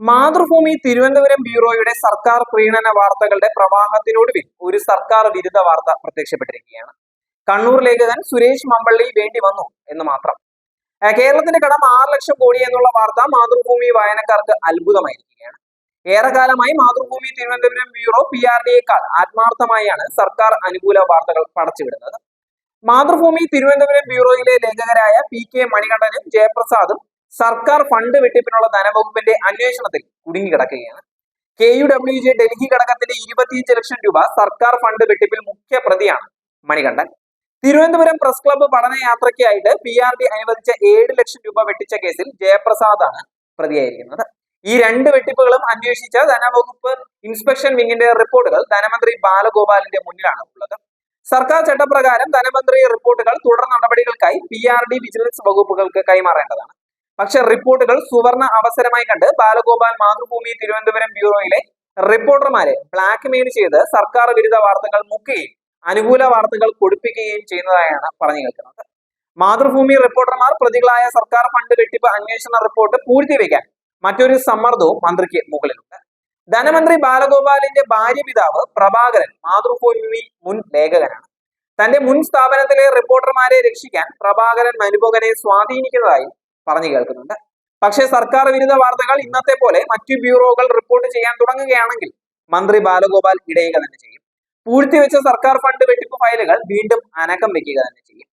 മാതൃഭൂമി തിരുവനന്തപുരം ബ്യൂറോയുടെ സർക്കാർ പ്രീണന വാർത്തകളുടെ പ്രവാഹത്തിനൊടുവിൽ ഒരു സർക്കാർ വിരുദ്ധ വാർത്ത പ്രത്യക്ഷപ്പെട്ടിരിക്കുകയാണ്. കണ്ണൂർ ലേഖകൻ സുരേഷ് മമ്പള്ളി വേണ്ടി വന്നു എന്ന് മാത്രം. കേരളത്തിന്റെ കടം ആറ് ലക്ഷം കോടി എന്നുള്ള വാർത്ത മാതൃഭൂമി വായനക്കാർക്ക് അത്ഭുതമായിരിക്കുകയാണ്. ഏറെക്കാലമായി Mathrubhumi Thiruvananthapuram bureau P R ഡിയേക്കാൾ ആത്മാർത്ഥമായാണ് സർക്കാർ അനുകൂല വാർത്തകൾ പടച്ചുവിടുന്നത്. മാതൃഭൂമി തിരുവനന്തപുരം ബ്യൂറോയിലെ ലേഖകരായ പി കെ മണികണ്ഠനും ജയപ്രസാദും സർക്കാർ ഫണ്ട് വെട്ടിപ്പിനുള്ള ധനവകുപ്പിന്റെ അന്വേഷണത്തിൽ കുടുങ്ങിക്കിടക്കുകയാണ് K U W J Delhi ഘടകത്തിന്റെ ഇരുപത്തിയഞ്ച് ലക്ഷം രൂപ സർക്കാർ ഫണ്ട് വെട്ടിപ്പിൽ മുഖ്യ പ്രതിയാണ് മണികണ്ഠൻ. തിരുവനന്തപുരം പ്രസ് ക്ലബ്ബ് പഠനയാത്രയ്ക്കായിട്ട് പി ആർ ഡി അനുവദിച്ച ഏഴ് ലക്ഷം രൂപ വെട്ടിച്ച കേസിൽ ജയപ്രസാദാണ് പ്രതിയായിരിക്കുന്നത്. ഈ രണ്ട് വെട്ടിപ്പുകളും അന്വേഷിച്ച ധനവകുപ്പ് ഇൻസ്പെക്ഷൻ വിങ്ങിന്റെ റിപ്പോർട്ടുകൾ ധനമന്ത്രി ബാലഗോപാലിന്റെ മുന്നിലാണ് ഉള്ളത്. സർക്കാർ ചട്ടപ്രകാരം ധനമന്ത്രി റിപ്പോർട്ടുകൾ തുടർ നടപടികൾക്കായി പി ആർ ഡി വിജിലൻസ് വകുപ്പുകൾക്ക് കൈമാറേണ്ടതാണ്. പക്ഷെ റിപ്പോർട്ടുകൾ സുവർണ അവസരമായി കണ്ട് ബാലഗോപാൽ മാതൃഭൂമി തിരുവനന്തപുരം ബ്യൂറോയിലെ റിപ്പോർട്ടർമാരെ ബ്ലാക്ക് മെയിൽ ചെയ്ത് സർക്കാർ വിരുദ്ധ വാർത്തകൾ മുക്കുകയും അനുകൂല വാർത്തകൾ കൊടുപ്പിക്കുകയും ചെയ്യുന്നതായാണ് പറഞ്ഞു കേൾക്കുന്നത്. മാതൃഭൂമി റിപ്പോർട്ടർമാർ പ്രതികളായ സർക്കാർ ഫണ്ട് വെട്ടിപ്പ് അന്വേഷണ റിപ്പോർട്ട് പൂഴ്ത്തിവെക്കാൻ മറ്റൊരു സമ്മർദ്ദവും മന്ത്രിക്ക് മുകളിലുണ്ട്. ധനമന്ത്രി ബാലഗോപാലിന്റെ ഭാര്യ പിതാവ് പ്രഭാകരൻ മാതൃഭൂമി മുൻ ലേഖകനാണ്. തന്റെ മുൻ സ്ഥാപനത്തിലെ റിപ്പോർട്ടർമാരെ രക്ഷിക്കാൻ പ്രഭാകരൻ മനുഭകനെ സ്വാധീനിക്കുന്നതായി പറഞ്ഞു കേൾക്കുന്നുണ്ട്. പക്ഷേ സർക്കാർ വിരുദ്ധ വാർത്തകൾ ഇന്നത്തെ പോലെ മറ്റു ബ്യൂറോകൾ റിപ്പോർട്ട് ചെയ്യാൻ തുടങ്ങുകയാണെങ്കിൽ മന്ത്രി ബാലഗോപാൽ ഇടയുക തന്നെ ചെയ്യും. പൂഴ്ത്തിവെച്ച സർക്കാർ ഫണ്ട് വെട്ടിപ്പ് ഫയലുകൾ വീണ്ടും അനക്കം വെക്കുക തന്നെ ചെയ്യും.